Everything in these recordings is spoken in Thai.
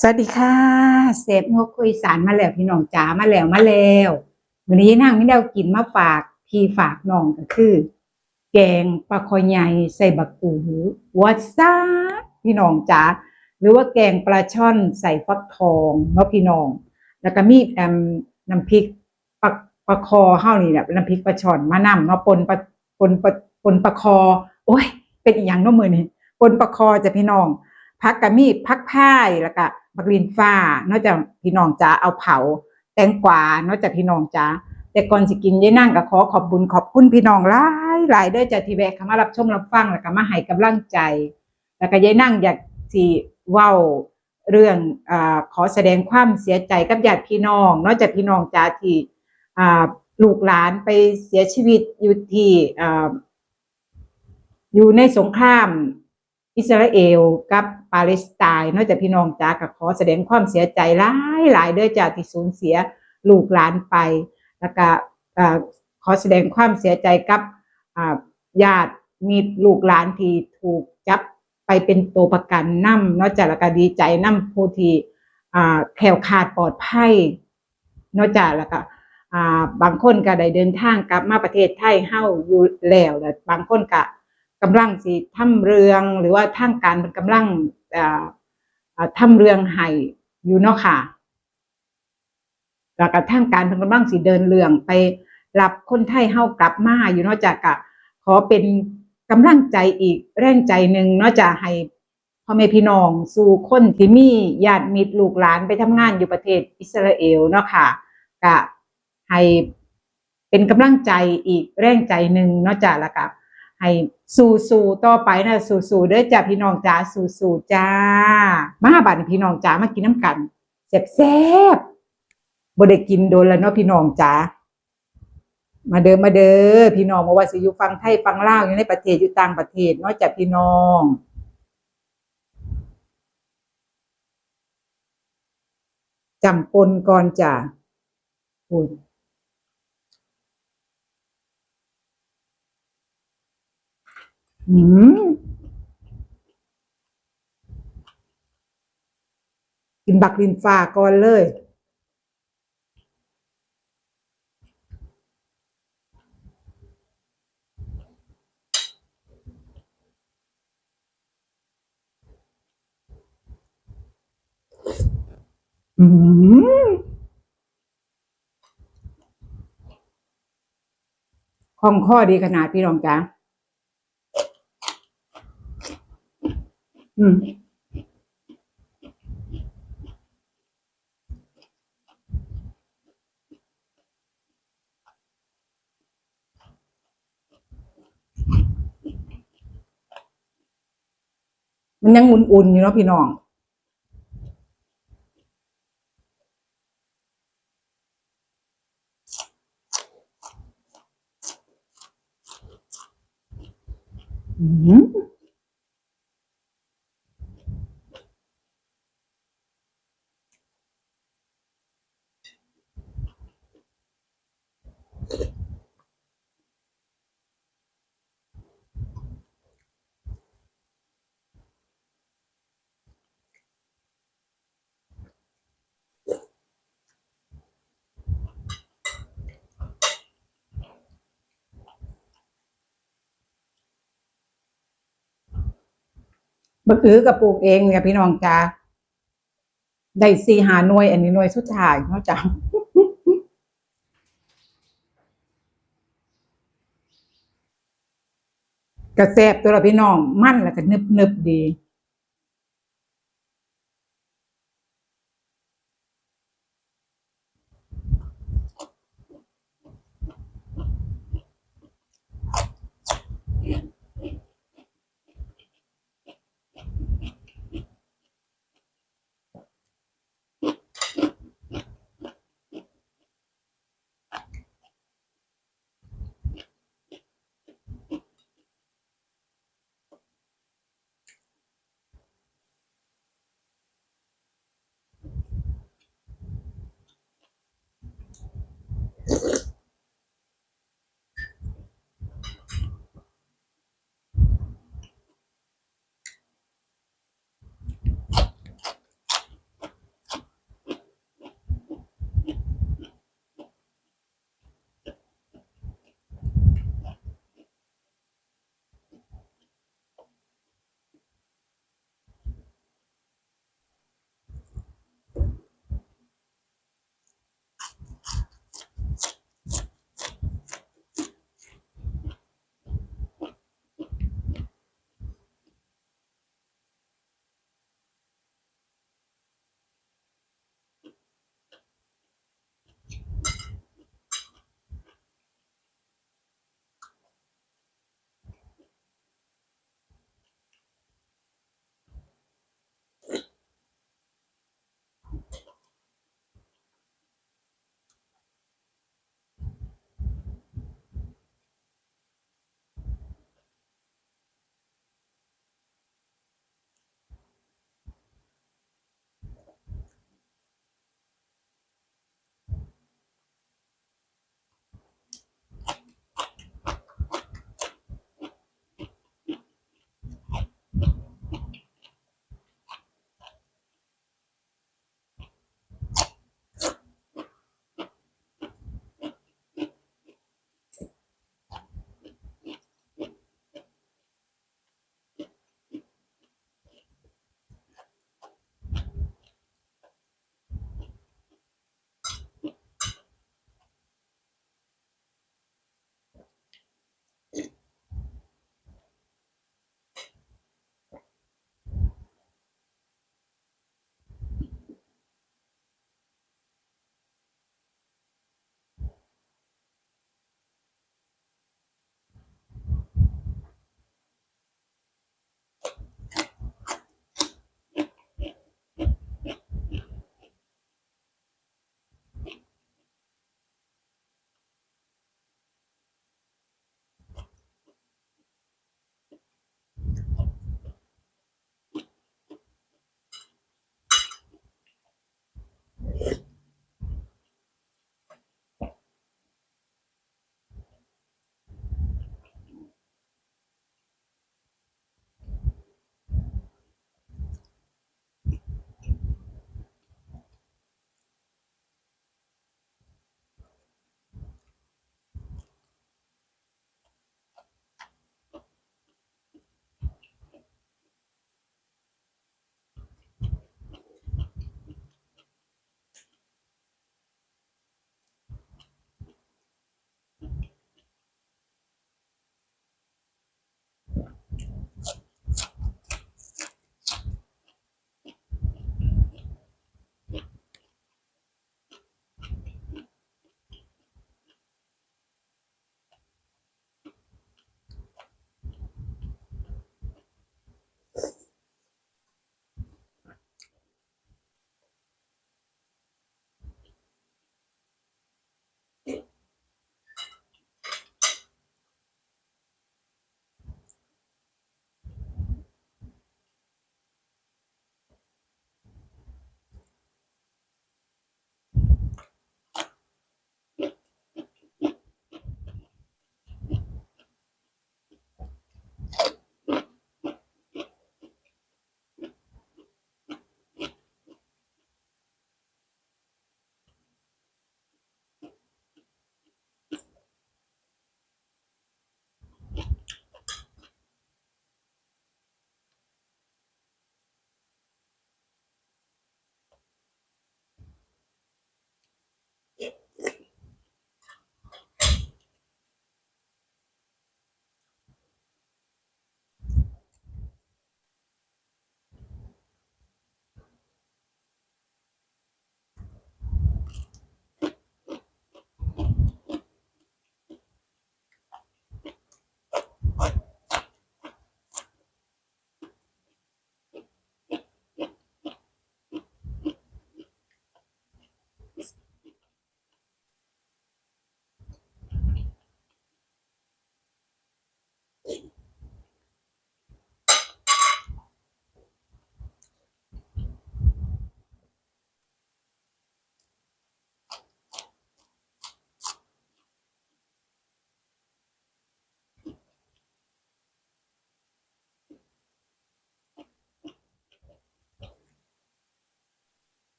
สวัสดีค่ะเซฟงกคุยสารมาแล้วพี่น้องจ๋ามาแล้วมาแล้ววันนี้นั่งไม่ได้กินมาฝากพี่ฝากน้องก็คือ แกงปลาคอยใหญ่ใส่บักตูวัดซ่าพี่น้องจ๋าหรือว่าแกงปลาช่อนใส่ฟักทองเนาะพี่น้อง แล้วก็มีแอมน้ำพริกปลาปลาคอเฮานี่แหละน้ำพริกปลาช่อนมานำเนาะปนปลาปนปลาปนปลาคอ โอ้ย เป็นอีกอย่างเนาะมือนี่ปนปลาคอจะพี่น้องพักกะมีพักพ่ายแล้วก็ บักลินฟ้านอกจากพี่น้องจ๋าเอาเผา แตงกวานอกจากพี่น้องจ๋าแต่ก่อนสิกินยายนั่งก็ขอขอบบุญขอบคุณพี่น้องหลายหลายด้อจ้ะที่แวะเข้ามารับชมรับฟังแล้วก็มาให้กำลังใจ แล้วก็ยายนั่งอยากสิเว้าเรื่องอ่าขอแสดงความเสียใจกับญาติพี่น้อง นอกจากพี่น้องจ๋าที่อ่าลูกหลานไปเสียชีวิตอยู่ที่อ่าอยู่ในสงคราม อิสราเอลกับปาเลสไตน์นอกจากพี่น้องจ๋าก็ขอแสดงความเสียใจหลายหลายด้อจากที่สูญเสียลูกหลานไป แล้วก็ขอแสดงความเสียใจกับญาติมีลูกหลานที่ถูกจับไปเป็นตัวประกันนำนอกจากแล้วก็ดีใจนำผู้ที่แคล้วคลาดปลอดภัยนอกจากแล้วก็บางคนก็ได้เดินทางกลับมาประเทศไทยเฮาอยู่แล้วแล้ว บางคนก็ กำลังสิทำเรืองหรือว่าทางการเป็นกำลังอ่าอ่าทำเรืองให้อยู่เนาะค่ะแล้วก็ทางการเป็นกำลังสิเดินเรืองไปรับคนไทยเฮากลับมาอยู่เนอกจากกะขอเป็นกำลังใจอีกแรงใจหนึ่งเนอกจากให้พ่อแม่พี่น้องสู่คนที่มีญาติมิตรลูกหลานไปทำงานอยู่ประเทศอิสราเอลเนาะค่ะกะให้เป็นกำลังใจอีกแรงใจหนึ่งเนอกจากล้วก็ ให้สู้สู้ต่อไปนะสู้สู้เด้อจ้าพี่น้องจ้าสู้สู้จ้า มาบัดนี้พี่น้องจ้ามากินน้ำกันแซ่บแซ่บบ่ได้กินโดนแล้วเนาะพี่น้องจ้ามาเด้อมาเด้อพี่น้องมาว่าสิอยู่ฟังไทยฟังลาวอยู่ในประเทศอยู่ต่างประเทศเนาะจ้าพี่น้องจำปนก่อนจ้าอุ้ย อืมกินบักลินฟ้าก่อนเลยอืมของข้อดีขนาดพี่รองจ้า อืมมันยังอุ่นๆอยู่เนาะพี่น้อง บักอือกับปลูกเองเนี่ยพี่น้องจ้าได้สี่หาหน่วย อันนี้หน่วยสุดท้ายเขาจ้ากระแซบตัวละพี่น้อง มั่นแล้วก็นึบนึบดี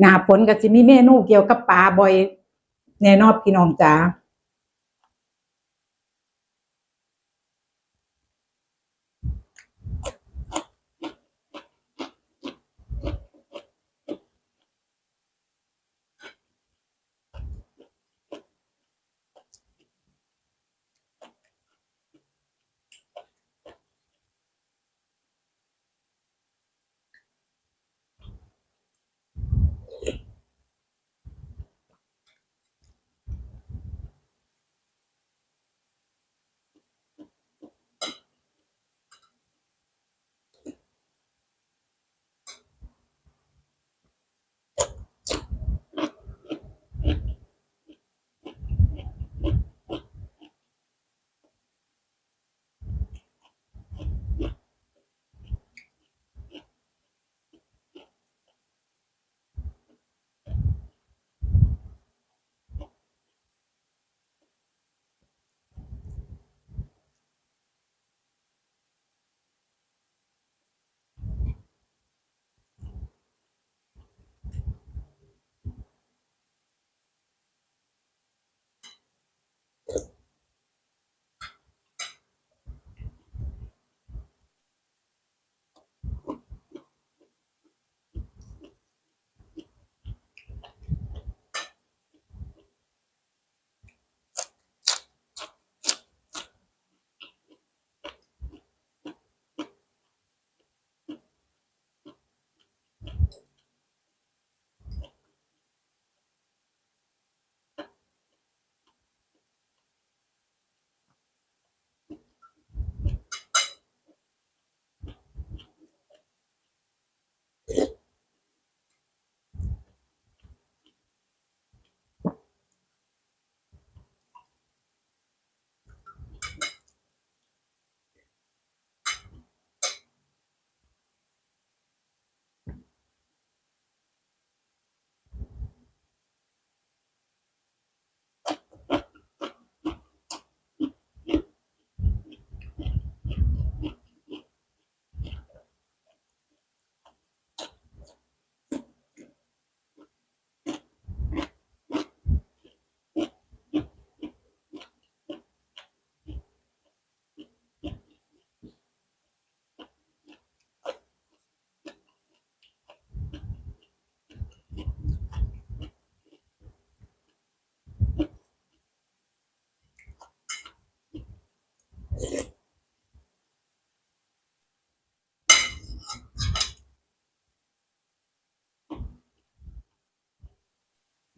หน้าฝนก็สิมีเมนูเกี่ยวกับปลาบ่อยแน่นอนพี่น้องจ๋า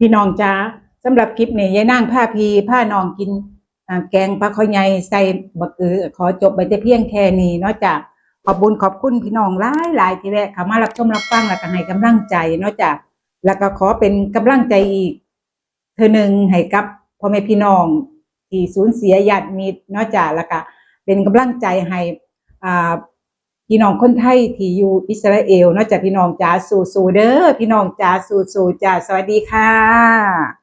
พี่น้องจ้าสำหรับคลิปนี้ยายนางผ้าพีผ้านองกินแกงปลาคอยใหญ่ใส่บักเอือขอจบไปแต่เพียงแค่นี้นอกจากขอบบุญขอบคุณพี่น้องหลายหลายที่แวะเข้ามารับชมรับฟังแล้วก็ให้กำลังใจนอกจากแล้วก็ขอเป็นกำลังใจอีก เธอหนึ่งให้กับพ่อแม่พี่น้องที่สูญเสียญาติมิตรนอกจากแล้วก็เป็นกำลังใจให้อ่า พี่น้องคนไทยที่อยู่อิสราเอลนอกจากพี่น้องจ้าสู่สู่เด้อพี่น้องจ้าสู่สู่จ้าสวัสดีค่ะ